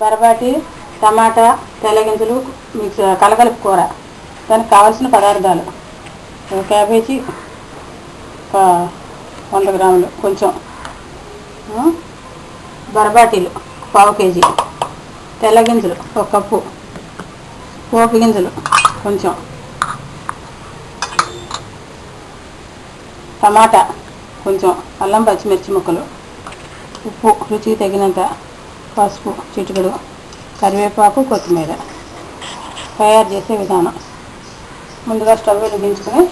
బరబాటి టమాటా తెల్లగింజలు mix కలగలుపు కూర. దానికి కావాల్సిన పదార్థాలు. ఒక క్యాబేజీ ఒక వంద గ్రాములు కొంచెం బరబాటీలు పావు కేజీ. తెల్లగింజలు ఒక కప్పు. పోపు గింజలు కొంచెం. టమాటా కొంచెం. అల్లం పచ్చిమిర్చి ముక్కలు. ఉప్పు రుచికి తగినంత పసుపు చిటికడు కరివేపాకు కొత్తిమీర తయారు చేసే విధానం. ముందుగా స్టవ్ వెలిగించుకొని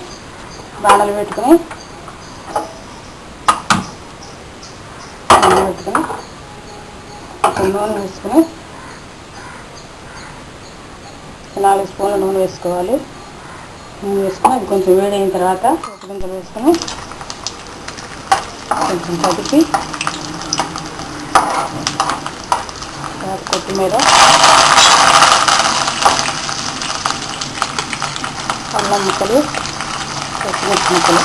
బాణలు పెట్టుకొని పెట్టుకుని పెట్టుకొని కొంచెం నూనె వేసుకొని నాలుగు స్పూన్ల నూనె వేసుకోవాలి. నూనె వేసుకొని అది కొంచెం వేడైన తర్వాత ఒక గింజలు వేసుకొని కొంచెం కదిపి కొత్తిమీర. అల్లం ముక్కలు పచ్చిమిర్చి ముక్కలు.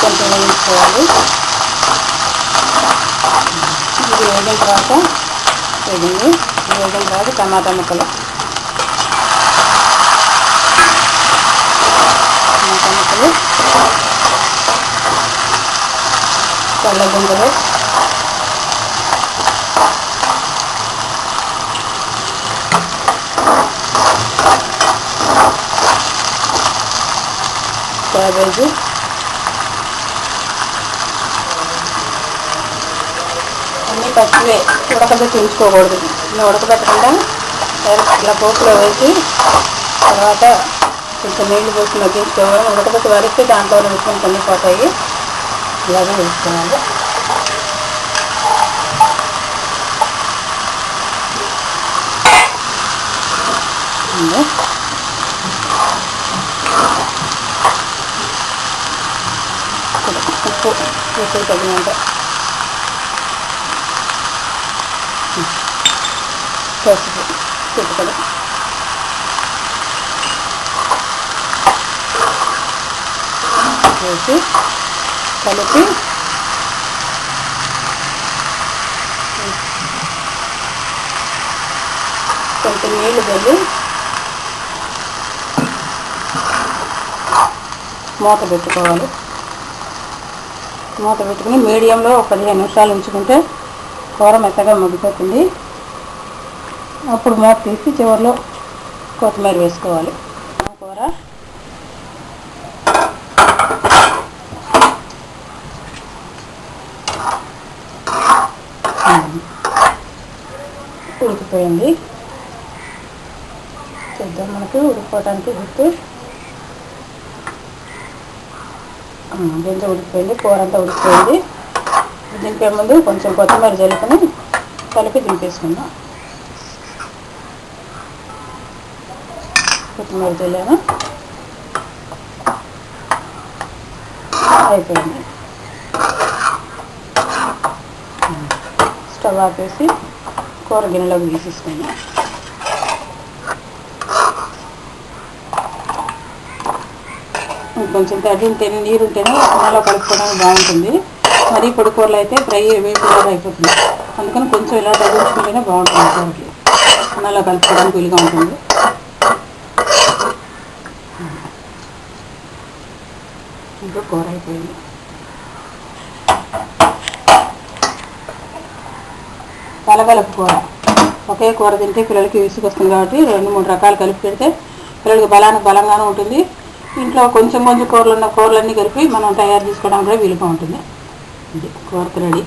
కొంచెం వేయించుకోవాలి ఇది వేగిన తర్వాత వేగింది. వేగిన తర్వాత టమాటా ముక్కలు. టమాటా ముక్కలు. తెల్లగుంజలు క్యాబేజీ. అన్నీ పచ్చివే ఉడకబెట్టి ఉంచుకోకూడదు. ఇలా ఉడకబెట్టకుండా ఇలా పోపులో వేసి తర్వాత కొంచెం నీళ్ళు పోసి మగ్గించుకోవాలి. ఉడకబెట్టి వరిస్తే దాంట్లో విషయం కొన్ని పోతాయి. やるん。ですね。ね。ここ、そういったなん。そうする。そういうことで。よし。కలిపి కొంత నీళ్ళు వెళ్ళి మూత పెట్టుకోవాలి. మూత పెట్టుకుని మీడియంలో ఒక పదిహేను నిమిషాలు ఉంచుకుంటే కూర మెత్తగా మగ్గిపోతుంది అప్పుడు మూత తీసి చివరిలో కొత్తిమీర వేసుకోవాలి కూర ఉడికిపోయింది. చూద్దాం మనకి ఉడికిపోవటానికి గుర్తు. గింజ ఉడికిపోయింది కూర అంతా ఉడికిపోయింది. దింపే ముందు కొంచెం కొత్తిమీర జల్లుకొని కలిపి దింపేసుకుందాం. కొత్తిమీర జల్లాను అయిపోయింది. స్టవ్ ఆపేసి కూర గిన్నెలోకి తీసేసుకుని కొంచెం తగ్గింటేనే నీరు ఉంటేనే అన్నంలో కలుపుకోవడానికి బాగుంటుంది. మరీ పొడి కూరలు అయితే ఫ్రై వేపుగా అయిపోతుంది. అందుకని కొంచెం ఇలా తగ్గించుకుంటేనే బాగుంటుంది కూరకి. అన్నంలో కలుపుకోవడానికి వీలుగా ఉంటుంది. ఇంకా కూర అయిపోయింది. కలగలుపు కూర ఒకే కూర తింటే పిల్లలకి విసుగొస్తుంది కాబట్టి రెండు మూడు రకాలు కలిపి పెడితే పిల్లలకి బలానికి బలంగానే ఉంటుంది. ఇంట్లో కొంచెం కొంచెం కూరలు ఉన్న కూరలన్నీ కలిపి మనం తయారు చేసుకోవడానికి కూడా వీలుగా ఉంటుంది. ఇది కూరకు రెడీ.